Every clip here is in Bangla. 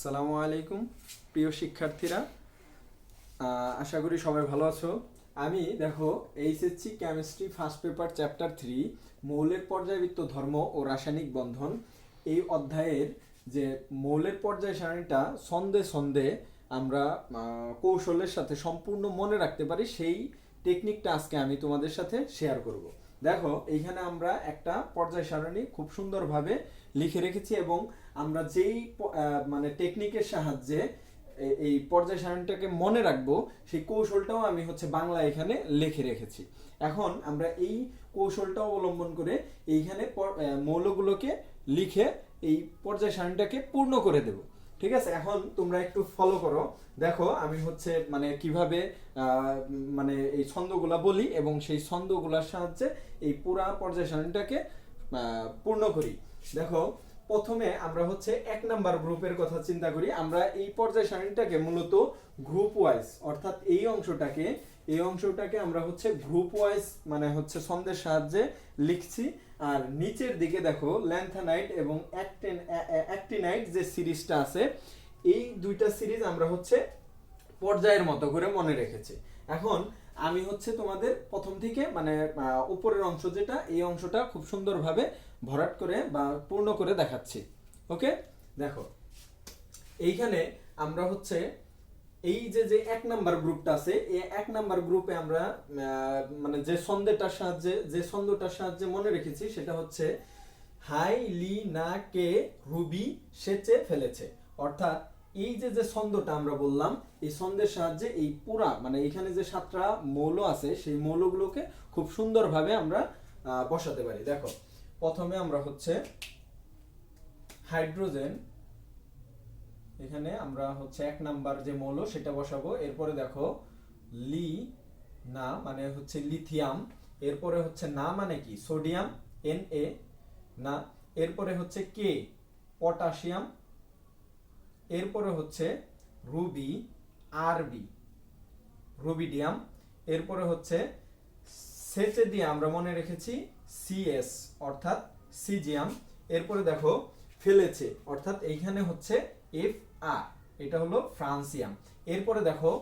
আসসালামু আলাইকুম, প্রিয় শিক্ষার্থীরা। আশা করি সবাই ভালো আছো। আমি, দেখো, HSC chemistry first paper chapter three, মৌলের পর্যায়বৃত্ত ধর্ম ও রাসায়নিক বন্ধন। এই অধ্যায়ের যে মৌলের পর্যায় সারণীটা, ছন্দে ছন্দে আমরা কৌশলের সাথে সম্পূর্ণ মনে রাখতে পারি, সেই টেকনিকটা আজকে আমি তোমাদের সাথে শেয়ার করব। দেখো, এইখানে আমরা একটা পর্যায় সারণী খুব সুন্দরভাবে লিখে রেখেছি এবং আমরা যেই মানে টেকনিকের সাহায্যে এই পর্যায় সারণীটাকে মনে রাখব, সেই কৌশলটাও আমি হচ্ছে বাংলা এখানে লিখে রেখেছি। এখন আমরা এই কৌশলটা অবলম্বন করে এইখানে মৌলগুলোকে লিখে এই পর্যায় সারণীটাকে পূর্ণ করে দেব। ঠিক আছে? এখন তোমরা একটু ফলো করো। দেখো, আমি হচ্ছে মানে কীভাবে মানে এই ছন্দগুলা বলি এবং সেই ছন্দগুলার সাহায্যে এই পুরা পর্যায় সারণীটাকে পূর্ণ করি। দেখো প্রথমে আমরা হচ্ছে এক নাম্বার গ্রুপের কথা চিন্তা করি। আমরা এই পর্যায় সারণীটাকে মূলত গ্রুপ ওয়াইজ অর্থাৎ এই অংশটাকে এই অংশটাকে আমরা হচ্ছে গ্রুপ ওয়াইজ মানে হচ্ছে ছন্দের সাহায্যে লিখছি। আর নিচের দিকে দেখো ল্যান্থানাইট এবং অ্যাক্টেন অ্যাক্টিনাইট যে সিরিজটা আছে, এই দুইটা সিরিজ আমরা হচ্ছে পর্যায়ের মতো করে মনে রেখেছি। এখন আমি হচ্ছে তোমাদের প্রথম থেকে মানে উপরের অংশ যেটা, এই অংশটা খুব সুন্দরভাবে ভরাট করে বা পূর্ণ করে দেখাচ্ছি। ওকে? দেখো, এইখানে আমরা হচ্ছে এই যে যে এক নাম্বার গ্রুপটা আছে এই এক নাম্বার গ্রুপে আমরা মানে যে ছন্দেটার সাহায্যে, যে ছন্দটার সাহায্যে মনে রেখেছি, সেটা হচ্ছে হাই, লি, না, কে, রুবি, সেচে, ফেলেছে। অর্থাৎ এই যে যে ছন্দটা আমরা বললাম, এই ছন্দের সাহায্যে এই পুরা মানে এখানে যে সাতটা মৌল আছে, সেই মৌলগুলোকে খুব সুন্দরভাবে আমরা বসাতে পারি। দেখো প্রথমে আমরা হচ্ছে হাইড্রোজেন, এখানে আমরা হচ্ছে এক নাম্বার যে মৌল সেটা বসাবো। এরপরে দেখো, লি, না মানে হচ্ছে লিথিয়াম। এরপরে হচ্ছে না মানে কি? সোডিয়াম এন এ না। এরপরে হচ্ছে কে পটাশিয়াম। এরপরে হচ্ছে রুবি, আরবি, রুবিডিয়াম। এরপরে হচ্ছে সেচে দিয়ে আমরা মনে রেখেছি সিএস অর্থাৎ সিজিয়াম, এরপরে দেখো, ফেলেছে, অর্থাৎ এইখানে হচ্ছে এফ আর এটা হলো ফ্রান্সিয়াম। এরপরে দেখো,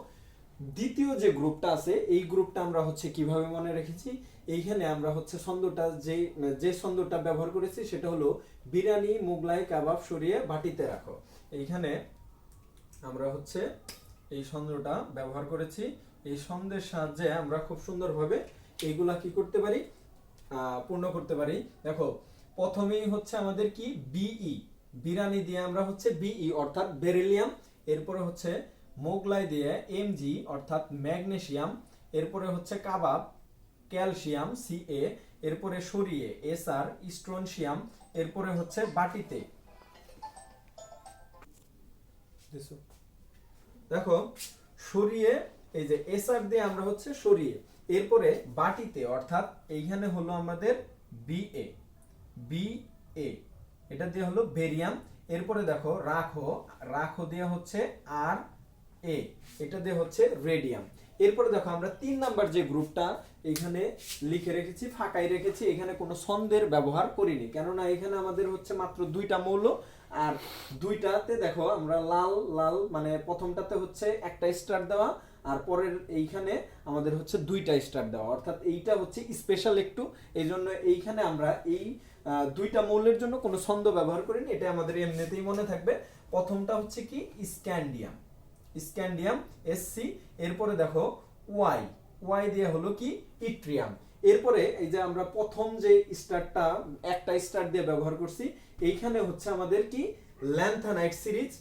দ্বিতীয় যে গ্রুপটা আছে, এই গ্রুপটা আমরা হচ্ছে কীভাবে মনে রেখেছি? এইখানে আমরা হচ্ছে ছন্দটা, যে যে ছন্দটা ব্যবহার করেছি, সেটা হলো বিরিয়ানি মোগলাই, কাবাব সরিয়ে বাটিতে রাখো। এইখানে আমরা হচ্ছে এই ছন্দটা ব্যবহার করেছি। এই ছন্দের সাহায্যে আমরা খুব সুন্দরভাবে এইগুলা কি করতে পারি? পূর্ণ করতে পারি। দেখো, প্রথমেই হচ্ছে আমাদের কি? বিই। বিরানি দিয়ে আমরা হচ্ছে বিই, অর্থাৎ বেরিলিয়াম। এরপরে হচ্ছে মোগলাই দিয়ে এমজি অর্থাৎ ম্যাগনেসিয়াম এরপরে হচ্ছে কাবাব, ক্যালসিয়াম সিএ এরপরে সরিয়ে এসআর স্ট্রনসিয়াম এরপরে হচ্ছে বাটিতে। দেখো, সরিয়ে, এই যে এসআর দিয়ে আমরা হচ্ছে সরিয়ে। এরপরে বাটিতে, অর্থাৎ এইখানে হলো আমাদের বিএ বিএ এটা দিয়ে হলো বেরিয়াম। এরপরে দেখো, রাখো রাখো দিয়ে হচ্ছে আর এ এটা দিয়ে হচ্ছে রেডিয়াম। এরপরে দেখো, আমরা তিন নাম্বার যে গ্রুপটা, এখানে লিখে রেখেছি, ফাঁকাই রেখেছি, এখানে কোনো ছন্দের ব্যবহার করিনি। কেননা এখানে আমাদের হচ্ছে মাত্র দুইটা মৌল, আর দুইটাতে দেখো, আমরা লাল লাল মানে প্রথমটাতে হচ্ছে একটা স্টার দেওয়া আর পরের এইখানে আমাদের হচ্ছে দুইটা স্টার দেওয়া, অর্থাৎ এইটা হচ্ছে স্পেশাল একটু। এই জন্য এইখানে আমরা এই দুইটা মৌলের জন্য কোনো ছন্দ ব্যবহার করিনি এটা আমাদের এমনিতেই মনে থাকবে। প্রথমটা হচ্ছে কি? স্ক্যান্ডিয়াম। স্ক্যান্ডিয়াম এসসি এরপরে দেখো ওয়াই ওয়াই দিয়ে হলো কি? ইট্রিয়াম এরপরে এই যে আমরা প্রথম যে স্টারটা, একটা স্টার দিয়ে ব্যবহার করছি, এইখানে হচ্ছে আমাদের কি? ল্যান্থানাইট সিরিজ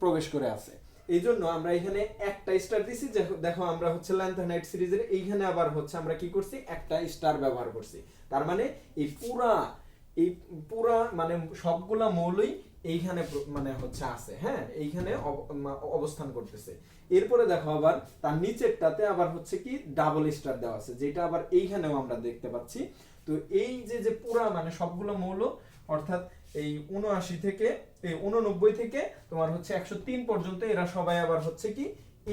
প্রবেশ করে আছে। এই জন্য আমরা এখানে একটা স্টার দিছি দেখো- আমরা হচ্ছে ল্যান্থানাইট সিরিজের এইখানে আবার হচ্ছে আমরা কি করছি? একটা স্টার ব্যবহার করছি। তার মানে এই পুরা এই পুরা মানে সবগুলা মৌলই এইখানে মানে হচ্ছে আছে হ্যাঁ? এইখানে অব- অবস্থান করতেছে। এরপরে দেখো আবার, তার নিচেরটাতে আবার হচ্ছে কি ডাবল স্টার দেওয়া আছে, যেটা আবার এইখানেও আমরা দেখতে পাচ্ছি। তো এই যে যে পুরা মানে সবগুলো মৌল, অর্থাৎ এই উনআশি থেকে উননব্বই থেকে তোমার হচ্ছে একশো তিন পর্যন্ত এরা সবাই আবার হচ্ছে কি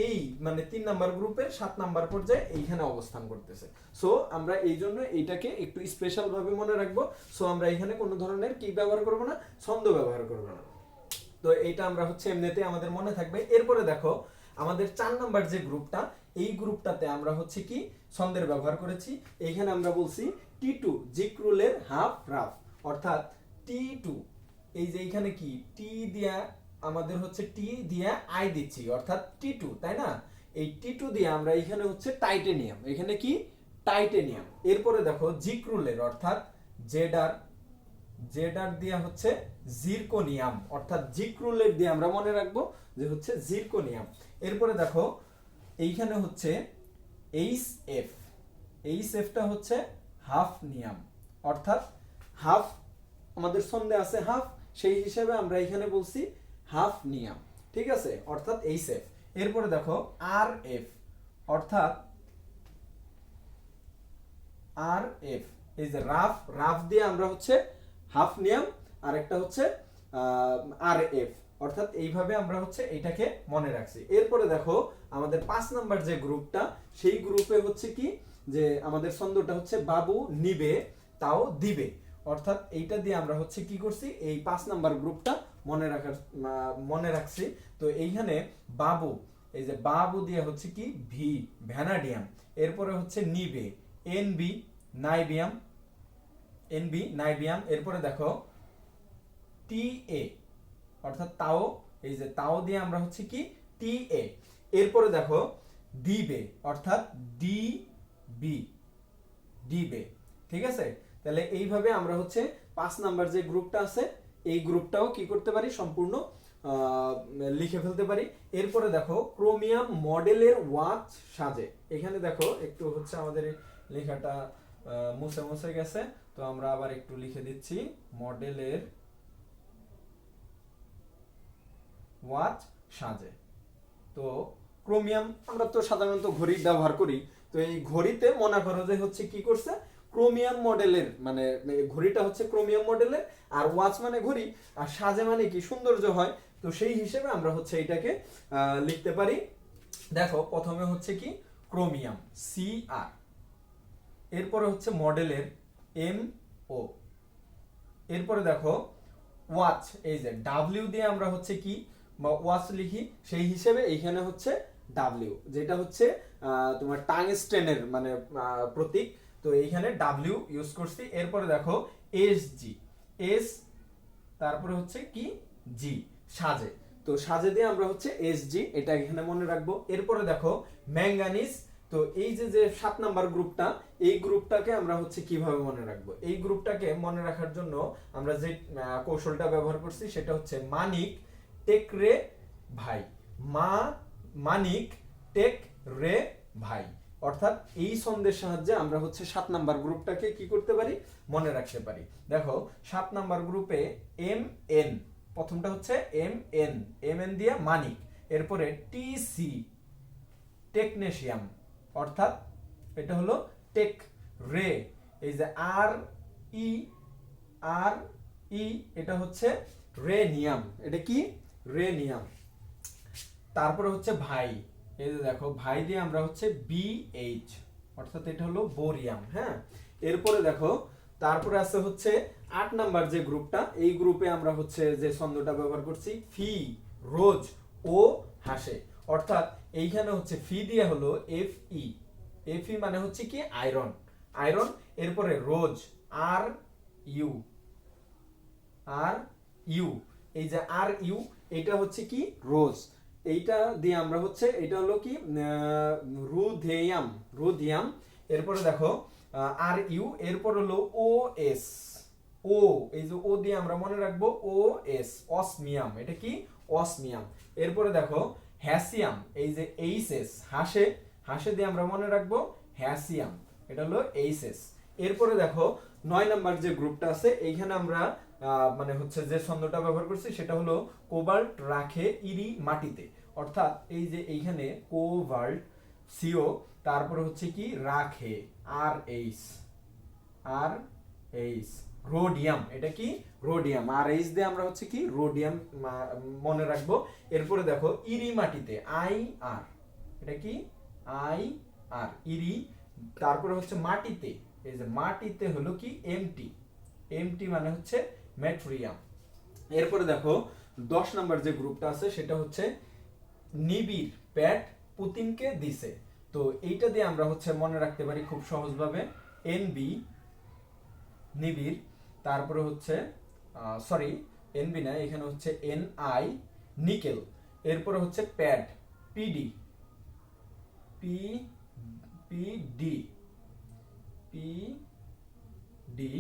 এই মানে তিন নাম্বার গ্রুপে সাত নাম্বার পর্যায়ে এইখানে অবস্থান করতেছে। সো আমরা এই জন্য এইটাকে একটু স্পেশাল ভাবে মনে রাখব। সো আমরা এখানে কোনো ধরনের কি ব্যবহার করব না, ছন্দ ব্যবহার করব না। তো এইটা আমরা হচ্ছে এমনিতে আমাদের মনে থাকবে। এরপরে দেখো, আমাদের চার নাম্বার যে গ্রুপটা, এই গ্রুপটাতে আমরা হচ্ছে কি ছন্দের ব্যবহার করেছি। এইখানে আমরা বলছি টি টু জিক্রুলের হাফ রাফ, অর্থাৎ টি টু এই যে এইখানে কি? টি দিয়া আমাদের হচ্ছে টি দিয়া আই দিচ্ছি, অর্থাৎ টি টু তাই না? এই টি টু দিয়ে আমরা এখানে হচ্ছে টাইটেনিয়াম এখানে কি? টাইটেনিয়াম এরপরে দেখো জিক্রুলের, অর্থাৎ জেডার জেডার দিয়া হচ্ছে জিরকোনিয়াম অর্থাৎ জিক্রুলের দিয়ে আমরা মনে রাখব যে হচ্ছে জিরকোনিয়াম এরপরে দেখো এইখানে হচ্ছে এইচ এফ এইচ এফটা হচ্ছে হাফ নিয়াম অর্থাৎ হাফ, আমাদের সন্ধে আছে হাফ সেই হিসেবে আমরা এখানে বলছি হাফ নিয়াম, ঠিক আছে? অর্থাৎ এইচ এফ এরপরে দেখো আর এফ অর্থাৎ আর এফ এই যে রাফ রাফ দিয়ে আমরা হচ্ছে হাফ নিয়াম আর একটা হচ্ছে আর এফ অর্থাৎ এইভাবে আমরা হচ্ছে এইটাকে মনে রাখছি। এরপরে দেখো, আমাদের পাঁচ নাম্বার যে গ্রুপটা, সেই গ্রুপে হচ্ছে কি? যে আমাদের ছন্দটা হচ্ছে বাবু নিবে, তাও দিবে। অর্থাৎ এইটা দিয়ে আমরা হচ্ছে কি করছি? এই পাঁচ নাম্বার গ্রুপটা মনে রাখার মনে রাখছি। তো এইখানে বাবু, এই যে বাবু দিয়ে হচ্ছে কি? V, vanadium. এরপরে হচ্ছে নিবে, N B, niobium NB niobium. এরপরে দেখো, টি এ, অর্থাৎ তাও, এই যে তাও দিয়ে আমরা হচ্ছে কি? টি এ। এরপরে দেখো, দিবে, অর্থাৎ ডি বি ডিবে ঠিক আছে? তাহলে এইভাবে আমরা হচ্ছে পাঁচ নাম্বার যে গ্রুপটা আছে, এই গ্রুপটাও কি করতে পারি? সম্পূর্ণ লিখে ফেলতে পারি। এরপরে দেখো, ক্রোমিয়াম মডেলের ওয়াচ সাজে। এখানে দেখো, একটু হচ্ছে আমাদের লেখাটা মুছে মুছে গেছে। তো আমরা আবার একটু লিখে দিচ্ছি, মডেলের ওয়াচ সাজে। তো ক্রোমিয়াম, আমরা তো সাধারণত ঘড়ি ব্যবহার করি। তো এই ঘড়িতে মনে করো যে হচ্ছে কি করছে? ক্রোমিয়াম মডেলের মানে ঘড়িটা হচ্ছে ক্রোমিয়াম মডেলের আর ওয়াচ মানে ঘড়ি আর সাজে মানে কি সৌন্দর্য হয়। তো সেই হিসেবে আমরা হচ্ছে এটাকে লিখতে পারি। দেখো প্রথমে হচ্ছে কি? Chromium C R. এরপরে হচ্ছে মডেলের এম ও। এরপরে দেখো ওয়াচ এই যে ডাব্লিউ দিয়ে আমরা হচ্ছে কি বা ওয়াচ লিখি সেই হিসেবে এইখানে হচ্ছে ডাব্লিউ যেটা হচ্ছে তোমার টাংস্টেনের মানে আহ, প্রতীক। তো এইখানে ডাব্লিউ ইউজ করছি। এরপরে দেখো এস জি এস তারপরে হচ্ছে কি? জি সাজে। তো সাজে দিয়ে আমরা হচ্ছে এস জি এটা এখানে মনে রাখব। এরপরে দেখো ম্যাঙ্গানিজ তো এই যে যে সাত নাম্বার গ্রুপটা এই গ্রুপটাকে আমরা হচ্ছে কীভাবে মনে রাখব? এই গ্রুপটাকে মনে রাখার জন্য আমরা যে কৌশলটা ব্যবহার করছি সেটা হচ্ছে মানিক, টেক রে ভাই। মা, মানিক, টেক রে ভাই। অর্থাৎ এই ছন্দের সাহায্যে আমরা হচ্ছে সাত নাম্বার গ্রুপটাকে কি করতে পারি? মনে রাখতে পারি। দেখো, সাত নাম্বার গ্রুপে এম, এন। প্রথমটা হচ্ছে এম, এন। এম, এন দিয়ে মানিক। এরপরে টি, সি। টেকনেশিয়াম। অর্থাৎ এটা হলো টেক রে। এই যে আর, ই আর, ই, এটা হচ্ছে রেনিয়াম। এটা কি? রেনিয়াম। তারপরে হচ্ছে ভাই। এই যে দেখো ভাই দিয়ে আমরা হচ্ছে বি এইচ অর্থাৎ এটা হলো বোরিয়াম হ্যাঁ? এরপরে দেখো, তারপরে আছে হচ্ছে আট নাম্বার যে গ্রুপটা, এই গ্রুপে আমরা হচ্ছে যে ছন্দটা ব্যবহার করছি, ফি, রোজ, ও, হাসে। অর্থাৎ এইখানে হচ্ছে ফি দিয়ে হলো এফ ই এফ ই মানে হচ্ছে কি? আয়রন। আয়রন, এরপরে রোজ, আর, ইউ। R, you. এই যে আর, ইউ, এটা হচ্ছে কি? রোজ। এইটা দিয়ে আমরা হচ্ছে, এটা হলো কি রুধেয়াম, রুধিয়াম। এরপরে দেখো আর ইউ, এরপর হলো ও এস, ও, এই যে ও দিয়ে আমরা মনে রাখব ও এস, অসমিয়াম। এটা কি? অসমিয়াম। এরপরে দেখো, হ্যাসিয়াম, এই যে এইচ এস, হাসে হাসে দিয়ে আমরা মনে রাখব হ্যাসিয়াম। এটা হলো এইচ এস। এরপরে দেখো, নয় নাম্বার যে গ্রুপটা আছে, এইখানে আমরা মানে হচ্ছে যে ছন্দটা ব্যবহার করছি, সেটা হলো কোবাল্ট রাখে ইরি মাটিতে। অর্থাৎ এই যে এইখানে কোবাল্ট সিও, তারপরে হচ্ছে কি রাখে, আর এইচ আর এইচ, রোডিয়াম, এটা কি? রোডিয়াম, আর এইচ দিয়ে আমরা হচ্ছে কি রোডিয়াম মনে রাখব। এরপরে দেখো, ইরি মাটিতে, আই, আর, এটা কি? আই, আর, ইরি, তারপরে হচ্ছে মাটিতে, এই যে মাটিতে হলো কি? এমটি এমটি মানে হচ্ছে মেট্রিয়াম এরপরে দেখো, দশ নাম্বার যে গ্রুপটা আছে, সেটা হচ্ছে নিবিড় প্যাট পুতিনকে দিছে। তো এইটা দিয়ে আমরা হচ্ছে মনে রাখতে পারি খুব সহজভাবে এনবি নিবিড়, তারপরে হচ্ছে সরি এনবি না, এখানে হচ্ছে এন আই, নিকেল, এরপরে হচ্ছে pad PD P PD P D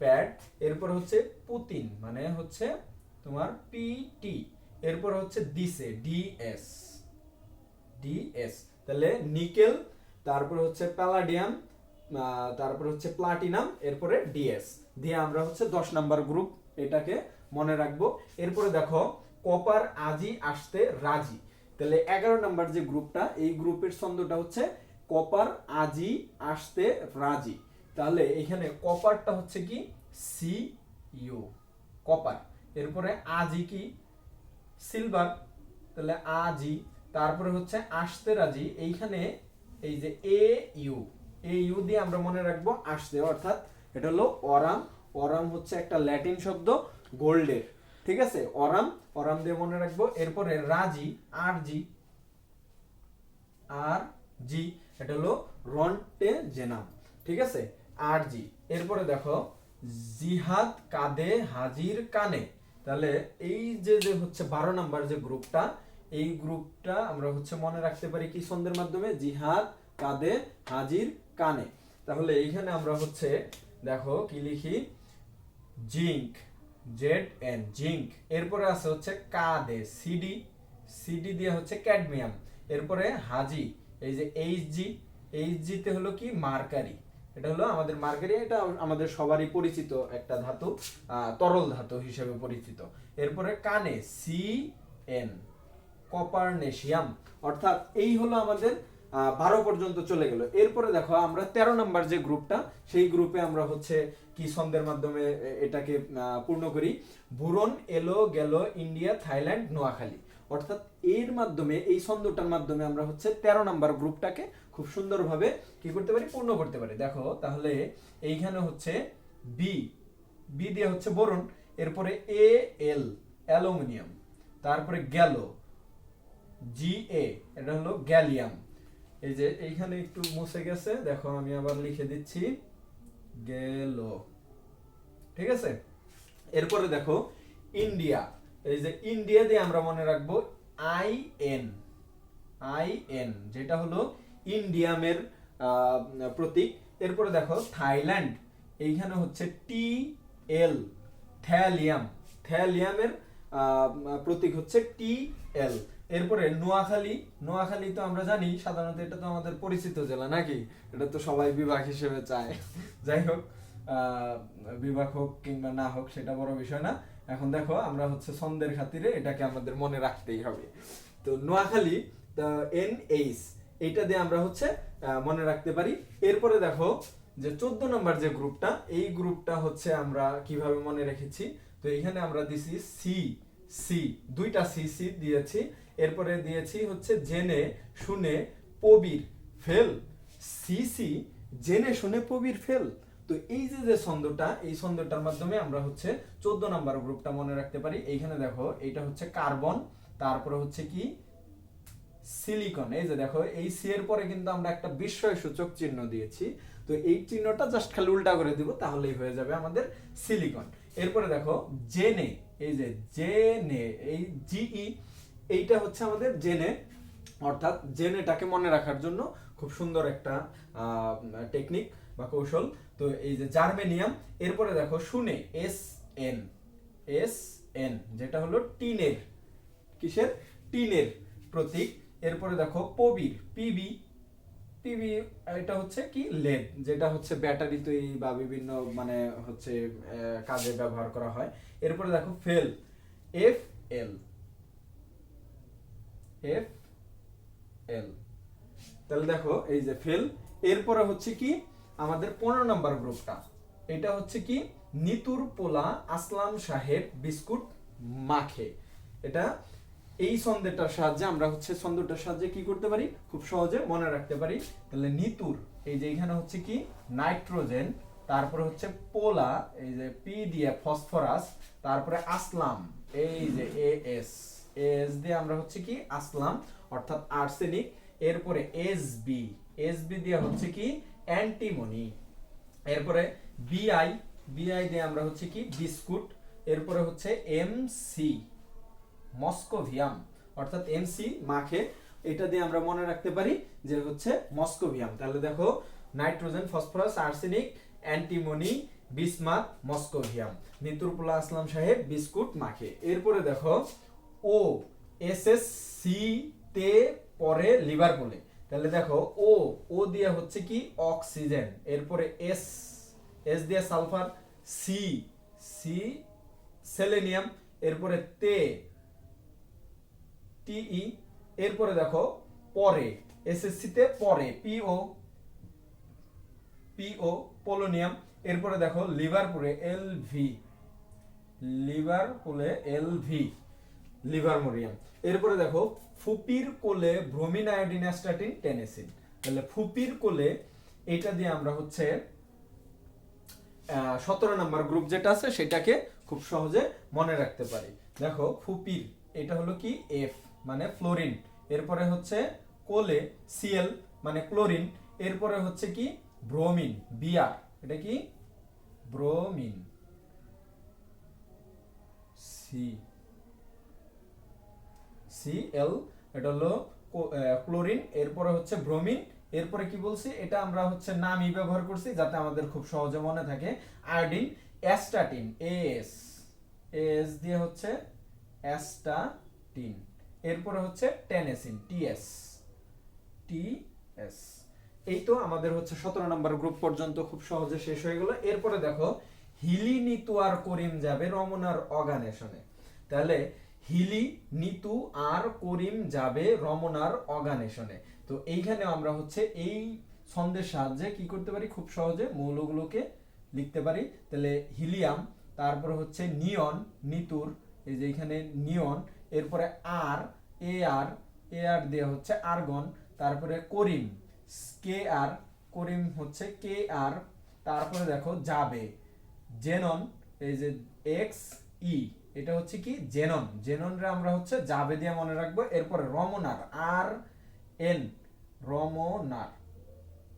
pad এরপর হচ্ছে পুতিন মানে হচ্ছে তোমার পিটি এরপর হচ্ছে দিসে ডিএস। ডিএস, তাহলে নিকেল, তারপর হচ্ছে প্যালাডিয়াম তারপর হচ্ছে প্লাটিনাম, এরপরে ডিএস। দিয়ে আমরা হচ্ছে দশ নাম্বার গ্রুপ এটাকে মনে রাখব। এরপরে দেখো, কপার আজি আসতে রাজি। তাহলে এগারো নাম্বার যে গ্রুপটা, এই গ্রুপের ছন্দটা হচ্ছে কপার আজি আসতে রাজি। তাহলে এখানে কপারটা হচ্ছে কি? C U copper. এরপরে আজি কি? সিলভার, তাহলে আজি তারপরে হচ্ছে আসতে রাজি, এইখানে এই যে এ, ইউ এ, ইউ দিয়ে আমরা মনে রাখব আসতে, অর্থাৎ এটা হলো অরাম অরাম হচ্ছে একটা ল্যাটিন শব্দ, গোল্ডের, ঠিক আছে? অরাম অরাম দিয়ে মনে রাখব, এরপরে রাজি আর, জি আর, জি, এটা হলো রন্টে জেনাম ঠিক আছে? আর, জি, এরপরে দেখো, জিহাদ কাদে হাজির কানে তাহলে এই যে যে হচ্ছে বারো নাম্বার যে গ্রুপটা, এই গ্রুপটা আমরা হচ্ছে মনে রাখতে পারি কি ছন্দের মাধ্যমে? জিহাদ, কাদে, হাজির, কানে। তাহলে এইখানে আমরা হচ্ছে, দেখো কি লিখি? Zinc, Z N, zinc. এরপরে আছে হচ্ছে কাদে, সিডি। সিডি দিয়ে হচ্ছে ক্যাডমিয়াম। এরপরে হাজি, এই যে এইচ জি। এইচ জিতে হলো কি? মার্কারি। এটা হলো আমাদের মার্কারি এটা আমাদের সবারই পরিচিত একটা ধাতু তরল ধাতু হিসেবে পরিচিত। এরপরে কানে সি এন কপারনেশিয়াম। অর্থাৎ এই হলো আমাদের বারো পর্যন্ত চলে গেল। এরপরে দেখো আমরা তেরো নাম্বার যে গ্রুপটা, সেই গ্রুপে আমরা হচ্ছে কি ছন্দের মাধ্যমে এটাকে পূর্ণ করি। বুরন, এলো, গেল, ইন্ডিয়া, থাইল্যান্ড, নোয়াখালী। অর্থাৎ এর মাধ্যমে, এই ছন্দটার মাধ্যমে আমরা হচ্ছে তেরো নাম্বার গ্রুপটাকে খুব সুন্দরভাবে কি করতে পারি? পূর্ণ করতে পারি। দেখো, তাহলে এইখানে হচ্ছে বি বি দিয়ে হচ্ছে বোরন এরপরে এ এল অ্যালুমিনিয়াম, তারপরে গেল জি এ এটা হলো গ্যালিয়াম। এই যে এইখানে একটু মুছে গেছে, দেখো আমি আবার লিখে দিচ্ছি, গেল। ঠিক আছে? এরপরে দেখো, ইন্ডিয়া। এই যে ইন্ডিয়া দিয়ে আমরা মনে রাখব আই এন আই এন, যেটা হলো ইন্ডিয়ামের প্রতীক। এরপরে দেখো থাইল্যান্ড, এইখানে হচ্ছে টি এল, থ্যালিয়াম। থ্যালিয়ামের প্রতীক হচ্ছে টি এল। এরপরে নোয়াখালী নোয়াখালী তো আমরা জানি, সাধারণত এটা তো আমাদের পরিচিত জেলা নাকি? এটা তো সবাই বিভাগ হিসেবে চায়। যাই হোক বিভাগ হোক কিংবা না হোক, সেটা বড় বিষয় না। এখন দেখো, আমরা হচ্ছে ছন্দের খাতিরে এটাকে আমাদের মনে রাখতেই হবে। তো নোয়াখালী এন এইচ এইটা দিয়ে আমরা হচ্ছে মনে রাখতে পারি। এরপরে দেখো যে চোদ্দ নম্বর যে গ্রুপটা, এই গ্রুপটা হচ্ছে আমরা কীভাবে মনে রেখেছি? তো এখানে আমরা দিছি সি সি দুইটা সি সি দিয়েছি। এরপরে দিয়েছি হচ্ছে জেনে শুনে পবির ফেল। সি সি জেনে শুনে পবির ফেল। তো এই যে যে ছন্দটা, এই ছন্দটার মাধ্যমে আমরা হচ্ছে চোদ্দ নাম্বার গ্রুপটা মনে রাখতে পারি। এইখানে দেখো এটা হচ্ছে কার্বন, তারপরে হচ্ছে কি? সিলিকন। এই যে দেখো, এই সি এর পরে কিন্তু আমরা একটা বিস্ময় সূচক চিহ্ন দিয়েছি। তো এই চিহ্নটা জাস্ট খালি উল্টা করে দিব, তাহলেই হয়ে যাবে আমাদের সিলিকন। এরপরে দেখো, জেনে, এই যে জেনে, এই জিই, এইটা হচ্ছে আমাদের জেনে। অর্থাৎ জেনেটাকে মনে রাখার জন্য খুব সুন্দর একটা টেকনিক বা কৌশল। তো এই যে জার্মেনিয়াম, এরপরে দেখো শুনে এস এন এস এন যেটা হলো টিনের, কিসের? টিনের প্রতীক। এরপরে দেখো পবির পিবি পিবি এটা হচ্ছে কি? লেড, যেটা হচ্ছে ব্যাটারি তৈরি বা বিভিন্ন মানে হচ্ছে কাজে ব্যবহার করা হয়। এরপরে দেখো ফেল এফ এল এফ এল তাহলে দেখো এই যে ফেল, এরপরে হচ্ছে কি? আমাদের পনেরো নম্বর গ্রুপটা। এটা হচ্ছে কি? নিতুর পোলা আসলাম সাহেব বিস্কুট মাখে। এটা এই ছন্দেটার সাহায্যে আমরা হচ্ছে ছন্দটার সাহায্যে কি করতে পারি? খুব সহজে মনে রাখতে পারি। তাহলে নিতুর, এই যে এখানে হচ্ছে কি? নাইট্রোজেন, তারপরে হচ্ছে পোলা, এই যে পি দিয়ে ফসফরাস, তারপরে আসলাম, এই যে এ এস। এস দিয়ে আমরা হচ্ছে কি? আসলাম, অর্থাৎ আর্সেনিক, এরপরে এস বি। এস বি দিয়ে হচ্ছে কি? অ্যান্টিমনি এরপরে বিআই বিআই দিয়ে আমরা হচ্ছে কি বিস্কুট, এরপরে হচ্ছে এম সি মস্কোভিয়াম। অর্থাৎ এমসি মাখে এটা দিয়ে আমরা মনে রাখতে পারি যে হচ্ছে মস্কোভিয়াম। তাহলে দেখো, nitrogen, phosphorus, arsenic antimony bismuth moscovium. নিতুরপুলা আসলাম সাহেব বিস্কুট মাখে এরপরে দেখো ও এস এস সি তে পরে লিভার বলে। তাহলে দেখো ও ও দিয়ে হচ্ছে কি? অক্সিজেন। এরপরে এস এস দিয়ে সালফার সি সি সেলেনিয়াম। এরপরে তে টিই এরপরে দেখো, পরে এসএসসি তে পরে পিও পিও পোলোনিয়াম। এরপরে দেখো, লিভারপুরে এল ভি লিভারপুলে এল ভি লিভারমোরিয়াম। এরপরে দেখো, ফুপির কোলে ব্রোমিন আয়োডিন অ্যাস্টাটিন টেনেসিন। তাহলে ফুপির কোলে এটা দিয়ে আমরা হচ্ছে সতেরো নম্বর গ্রুপ যেটা আছে সেটাকে খুব সহজে মনে রাখতে পারি। দেখো, ফুপির, এটা হলো কি? এফ মানে ফ্লোরিন। এরপরে হচ্ছে কোলে সিএল মানে ক্লোরিন। এরপরে হচ্ছে কি? ব্রোমিন বিআর এটা কি? ব্রোমিন। সি সিএল এটা হলো ক্লোরিন, এরপরে হচ্ছে ব্রোমিন, এরপরে কি বলছি? এটা আমরা হচ্ছে নামই ব্যবহার করছি যাতে আমাদের খুব সহজে মনে থাকে। আয়োডিন, অ্যাস্টাটিন এস এস দিয়ে হচ্ছে অ্যাস্টাটিন, এরপরে হচ্ছে টেনেসিন টিএস টিএস এই তো আমাদের হচ্ছে সতেরো নম্বর গ্রুপ পর্যন্ত খুব সহজে শেষ হয়ে গেল। এরপরে দেখো হিলি নিতু আর করিম যাবে রমনার অগানেশনে। তাহলে হিলি, নিতু আর করিম যাবে রমনার অগানেশনে। তো এইখানে আমরা হচ্ছে এই ছন্দের সাহায্যে কি করতে পারি? খুব সহজে মৌলগুলোকে লিখতে পারি। তাহলে হিলিয়াম, তারপরে হচ্ছে নিয়ন, নিতুর, এই যে এখানে নিয়ন, এরপরে আর, এ আর এ আর দেওয়া হচ্ছে আর্গন, তারপরে করিম, কে আর, করিম হচ্ছে কে আর, তারপরে দেখো যাবে। জেনন, এই যে এক্স, ই। এটা হচ্ছে কি? জেনন। জেননরে আমরা হচ্ছে যাবে দিয়ে মনে রাখব। এরপরে রমনার, আর এন, রমনার।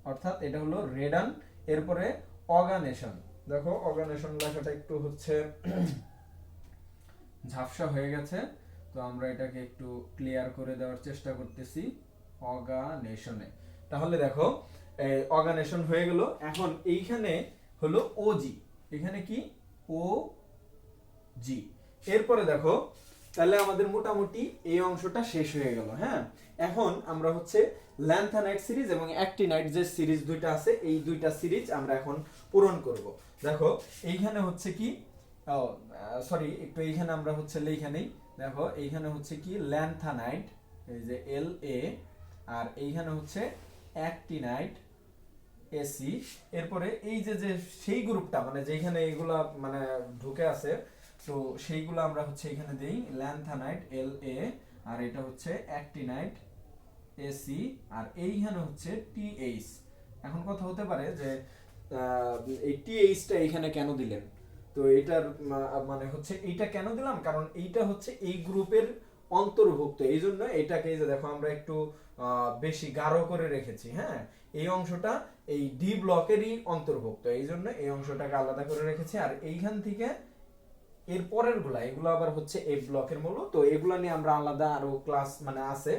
অর্থাৎ এটা হলো রেডান। এরপরে অগানেশন। দেখো অগানেশন লেখাটা একটু হচ্ছে ঝাপসা হয়ে গেছে। তো আমরা এটাকে একটু ক্লিয়ার করে দেওয়ার চেষ্টা করতেছি অগানেশনে। তাহলে দেখো, এই অগানেশন হয়ে গেল। এখন এইখানে হলো ওজি এখানে কি? ও জি। এরপরে দেখো, তাহলে আমাদের মোটামুটি এই অংশটা শেষ হয়ে গেল হ্যাঁ? এখন আমরা হচ্ছে ল্যান্থানাইট সিরিজ এবং অ্যাক্টিনাইট যে সিরিজ দুইটা আছে, এই দুইটা সিরিজ আমরা এখন পূরণ করব। দেখো, এইখানে হচ্ছে কি সরি একটু এইখানে আমরা হচ্ছে এইখানেই দেখো, এইখানে হচ্ছে কি ল্যান্থানাইট এই যে এল এ আর এইখানে হচ্ছে অ্যাক্টিনাইট এসি এরপরে এই যে যে সেই গ্রুপটা মানে যেখানে এইগুলা মানে ঢুকে আছে তো সেইগুলো আমরা হচ্ছে এখানে দেই। ল্যান্থানাইট এল এ আর এটা হচ্ছে অ্যাক্টিনাইট এসি আর এইখানে হচ্ছে টিএইচ এখন কথা হতে পারে যে এই টিএইচটা এইখানে কেন দিলেন? তো এটার মানে হচ্ছে এইটা কেন দিলাম? কারণ এইটা হচ্ছে এই গ্রুপের অন্তর্ভুক্ত। এই জন্য এটাকে যে দেখো, আমরা একটু বেশি গাঢ় করে রেখেছি হ্যাঁ? এই অংশটা এই ডি ব্লকেরই অন্তর্ভুক্ত। এই জন্য এই অংশটাকে আলাদা করে রেখেছি। আর এইখান থেকে এর পরেরগুলা এগুলো আবার হচ্ছে এই ব্লকের মূল। তো এগুলা নিয়ে আমরা আলাদা আরও ক্লাস মানে আছে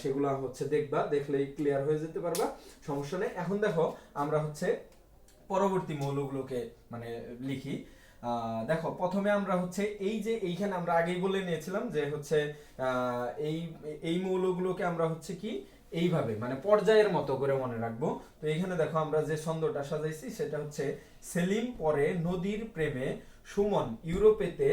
সেগুলা হচ্ছে দেখবা, দেখলেই ক্লিয়ার হয়ে যেতে পারবা, সমস্যা নেই। এখন দেখো, আমরা হচ্ছে পরবর্তী মৌলগুলোকে মানে লিখি। দেখো, প্রথমে আমরা হচ্ছে এই যে এইখানে আমরা আগেই বলে নিয়েছিলাম যে হচ্ছে এই এই মৌলগুলোকে আমরা হচ্ছে কি, এইভাবে মানে পর্যায়ের মতো করে মনে রাখব। তো এখানে দেখো, আমরা যে ছন্দটা সাজাইছি, সেটা হচ্ছে সেলিম পরে নদীর প্রেমে সুমন ইউরোপেতে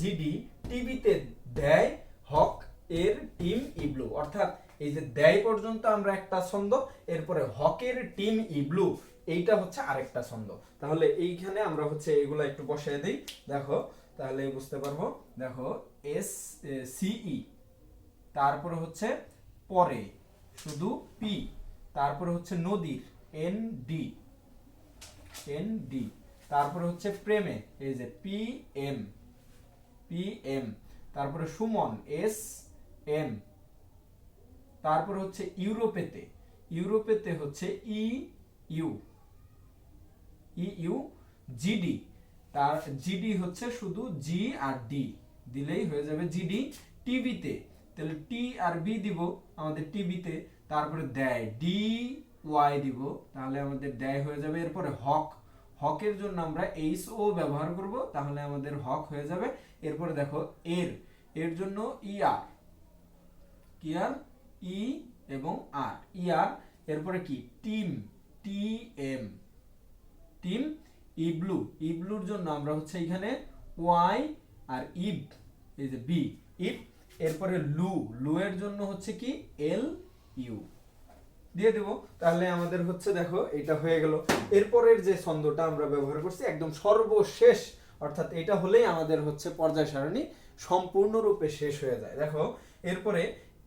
জিডি টিভিতে দেয়, হক এর টিম ইব্লু। অর্থাৎ এই যে দেয় পর্যন্ত আমরা একটা ছন্দ, এরপরে হকের টিম ইব্লু, এইটা হচ্ছে আরেকটা ছন্দ। তাহলে এইখানে আমরা হচ্ছে এগুলো একটু বসায় দিই। দেখো, তাহলে বুঝতে পারব। দেখো, এস সিই তারপরে হচ্ছে পরে, শুধু পি। তারপরে হচ্ছে নদীর, এন, ডি। N, D. তারপরে হচ্ছে প্রেমে, এই যে পি এম পি এম, তারপরে সুমন, এস এম, তারপর হচ্ছে ইউরোপেতে ইউরোপেতে হচ্ছে E U E U GD তার জিডি হচ্ছে শুধু জি আর ডি, দিলেই হয়ে যাবে জিডি টিভিতে, তাহলে টি আর বি দিব আমাদের টিভিতে, তারপরে দেয়, ডি ওয়াই দিব, তাহলে আমাদের দেয় হয়ে যাবে, এরপরে হক হকের জন্য আমরা এইচ ও ব্যবহার করব, তাহলে আমাদের হক হয়ে যাবে। এরপরে দেখো, এর। এর জন্য ইআর কি আর? ই এবং আর ইআর এরপরে কি? টিম। T M. টিম। ইবলু। ইবলুর জন্য আমরা হচ্ছে এখানে ওয়াই আর ইব, এই যে বি। ইব। এরপরে লু। লু এর জন্য হচ্ছে কি? L U. দিয়ে দেবো। তাহলে আমাদের হচ্ছে দেখো, এটা হয়ে গেল। এরপরের যে ছন্দটা আমরা ব্যবহার করছি, একদম সর্বশেষ, অর্থাৎ এটা হলেই আমাদের হচ্ছে পর্যায় সারণী সম্পূর্ণরূপে শেষ হয়ে যায়। দেখো, এরপরে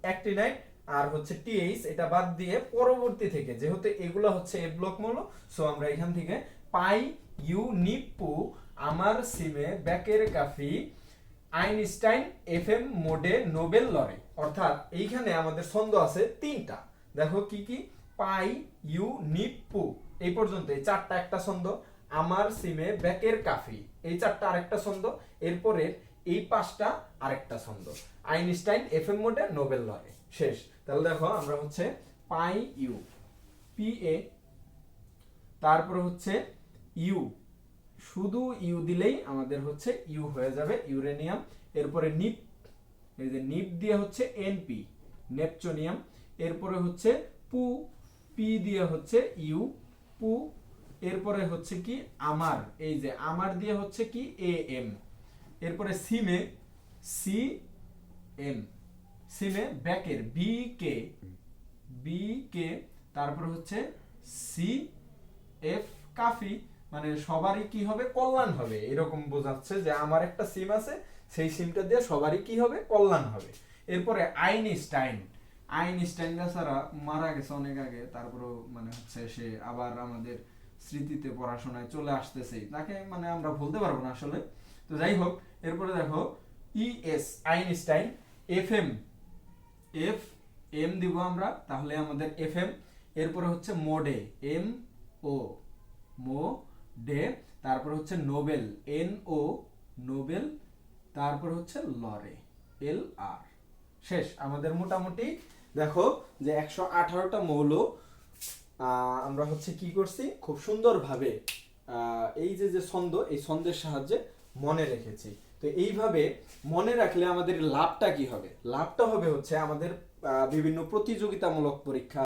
অ্যাক্টিনাইট আর হচ্ছে টিএইচ, এটা বাদ দিয়ে পরবর্তী থেকে, যেহেতু এগুলো হচ্ছে এ ব্লক মূল সো আমরা এখান থেকে পাই, ইউ নিপু আমার, সিমে, ব্যাকের, কাফি, আইনস্টাইন এফএম মোডে, নোবেল, লরে। অর্থাৎ এইখানে আমাদের ছন্দ আছে তিনটা। দেখো কি কি? পাই, ইউ নিপু এই পর্যন্ত, এই চারটা একটা ছন্দ। আমার সিমে ব্যাকের কাফি। এই চারটা আরেকটা ছন্দ। এরপরে এই পাঁচটা আরেকটা ছন্দ। আইনস্টাইন, এফএম মোডে, নোবেল লরে শেষ। তাহলে দেখো, আমরা হচ্ছে পাই, ইউ। পি, এ। তারপরে হচ্ছে ইউ। শুধু ইউ দিলেই আমাদের হচ্ছে ইউ হয়ে যাবে, ইউরেনিয়াম। এরপরে নিপ। এই যে নিপ দিয়ে হচ্ছে এনপি, নেপচুনিয়াম। এরপরে হচ্ছে পু, পি দিয়ে হচ্ছে ইউ, পু, এরপরে হচ্ছে কি আমার, এই যে আমার দিয়ে হচ্ছে কি এ, এম। এরপরে সিমে, সি, এম। সিমে ব্যাকের বি কে বি কে তারপরে হচ্ছে সি এফ কাফি মানে সবারই কি হবে? কল্যাণ হবে। এরকম বোঝাচ্ছে যে আমার একটা সিম আছে, সেই সিমটা দিয়ে সবারই কি হবে? কল্যাণ হবে। এরপরে আইনস্টাইন আইনস্টাইন ছাড়া মারা গেছে অনেক আগে, তারপরেও মানে হচ্ছে সে আবার আমাদের স্মৃতিতে পড়াশোনায় চলে আসতেছে। তাকে মানে আমরা বলতে পারব না আসলে। তো যাই হোক, এরপরে দেখো ES Einstein F M F M দিব আমরা, তাহলে আমাদের এফ এম এরপরে হচ্ছে মোডে এম ও মো ডে তারপর হচ্ছে নোবেল এন ও নোবেল তারপর হচ্ছে লরে এল আর শেষ, আমাদের মোটামুটি দেখো যে একশো আঠারোটা মৌল আমরা হচ্ছে কি করছি? খুব সুন্দরভাবে এই যে যে ছন্দ, এই ছন্দের সাহায্যে মনে রেখেছি। তো এইভাবে মনে রাখলে আমাদের লাভটা কি হবে? লাভটা হবে হচ্ছে আমাদের বিভিন্ন প্রতিযোগিতামূলক পরীক্ষা।